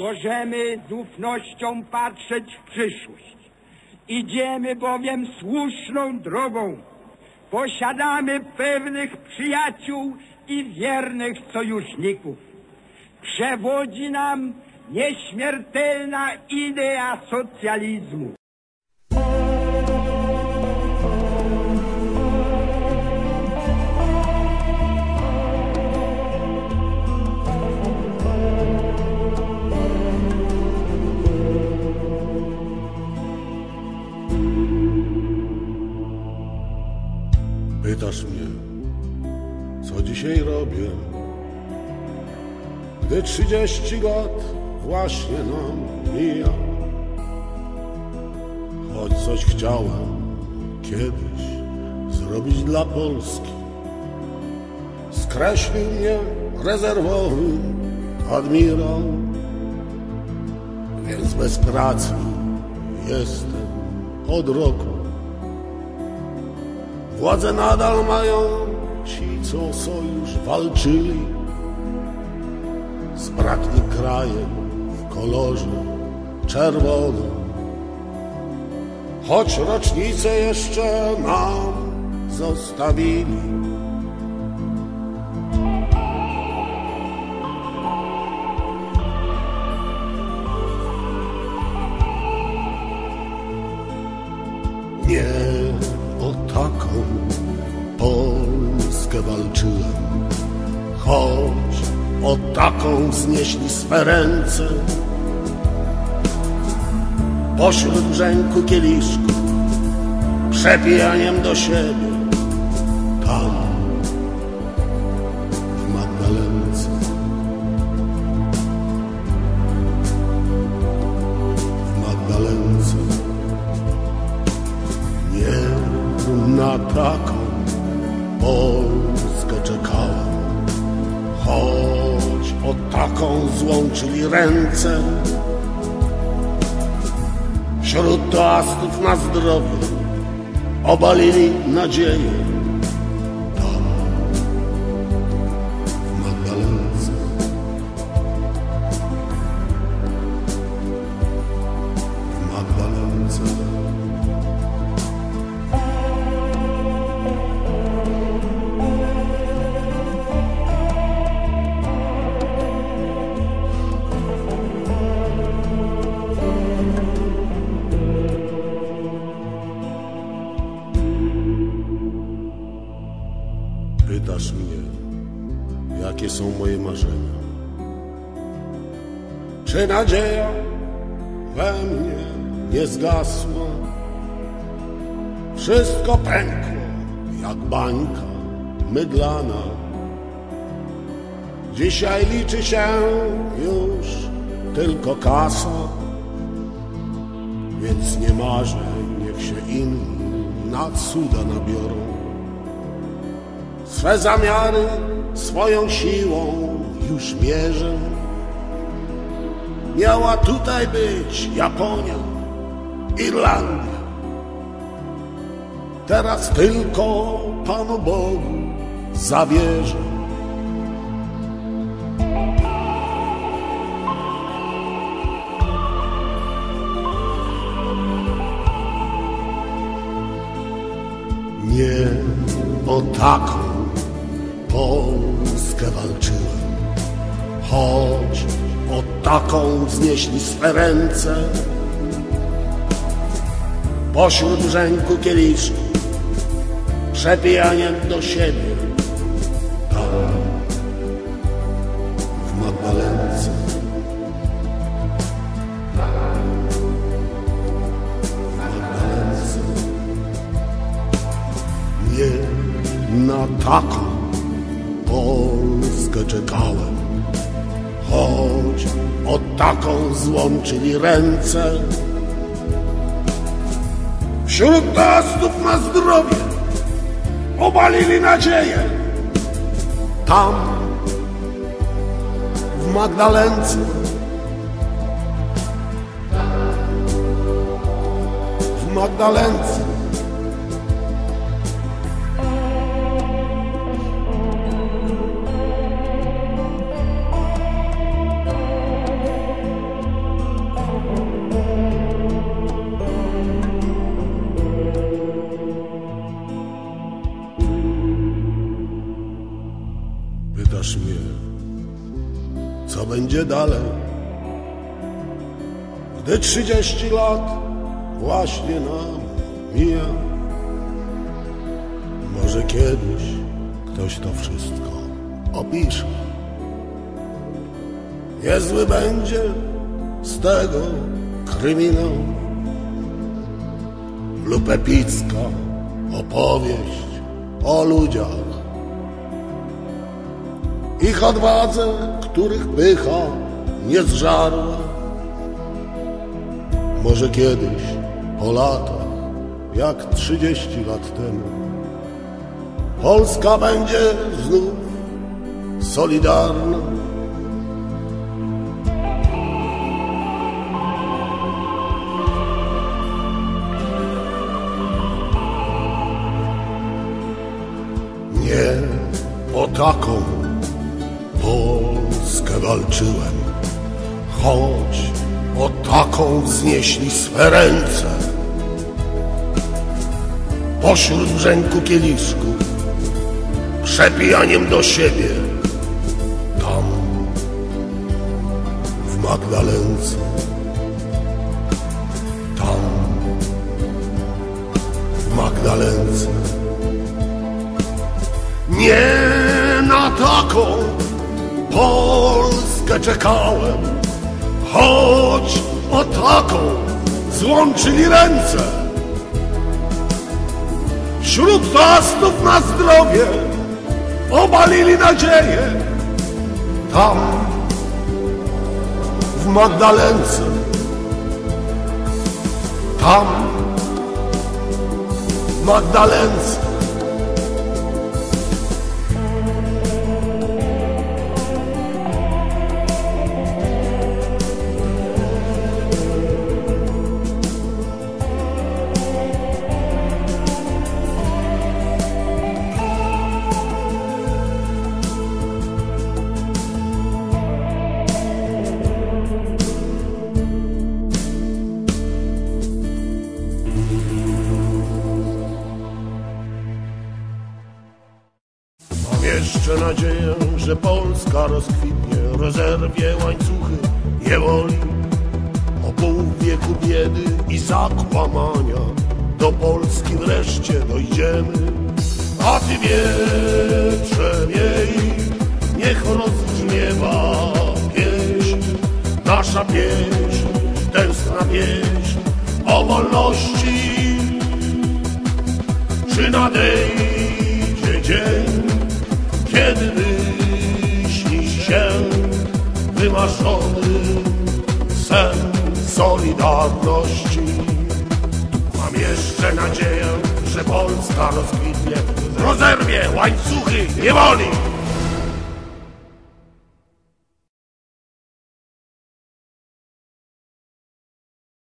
możemy z ufnością patrzeć w przyszłość. Idziemy bowiem słuszną drogą. Posiadamy pewnych przyjaciół i wiernych sojuszników. Przewodzi nam nieśmiertelna idea socjalizmu. Pytasz mnie, co dzisiaj robię, gdy trzydzieści lat właśnie nam mija. Choć coś chciałem kiedyś zrobić dla Polski, skreślił mnie rezerwowy admirał, więc bez pracy jestem od roku. Władze nadal mają ci, co sojusz walczyli z bratnim krajem w kolorze czerwonym. Choć rocznicę jeszcze nam zostawili. Taką Polskę walczyłem, choć o taką wznieśli swe ręce. Pośród brzęku kieliszku, przepijaniem do siebie, tam na taką Polskę czekałem, choć o taką złączyli ręce. Wśród toastów na zdrowie obalili nadzieję. Jakie są moje marzenia. Czy nadzieja we mnie nie zgasła? Wszystko pękło jak bańka mydlana. Dzisiaj liczy się już tylko kasa, więc nie marzę, niech się inni na cuda nabiorą swe zamiary swoją siłą już mierzę. Miała tutaj być Japonia, Irlandia. Teraz tylko Panu Bogu zawierzę. Nie o taką walczyłem, choć o taką wznieśli swe ręce. Pośród brzęku kieliszku, przepijaniem do siebie, tam w Magdalence. W Magdalence. Nie na taką Czekałem, choć o taką złączyli ręce. Wśród toastów na zdrowie obalili nadzieję. Tam, w Magdalence, w Magdalence. Idzie dalej. Gdy trzydzieści lat właśnie nam mija, może kiedyś ktoś to wszystko opisze. Niezły będzie z tego kryminał lub epicka opowieść o ludziach. Ich odwadze, których pycha nie zżarła. Może kiedyś, po latach, jak trzydzieści lat temu, Polska będzie znów solidarna. Nie o taką Polskę walczyłem, choć o taką wznieśli swe ręce. Pośród brzęku kieliszków, przepijaniem do siebie, tam w Magdalence, tam w Magdalence. Nie na taką Polskę czekałem, choć o taką złączyli ręce. Wśród toastów na zdrowie obalili nadzieję. Tam w Magdalence, tam w Magdalence. Nadzieję, że Polska rozkwitnie, rozerwie łańcuchy niewoli. O pół wieku biedy i zakłamania do Polski wreszcie dojdziemy. A ty wietrze miej, niech rozbrzmiewa pieśń, nasza pieśń, tęskna pieśń o wolności. Czy nadejdzie dzień, wymarzony sen Solidarności? Mam jeszcze nadzieję, że Polska rozkwitnie, rozerwie łańcuchy niewoli.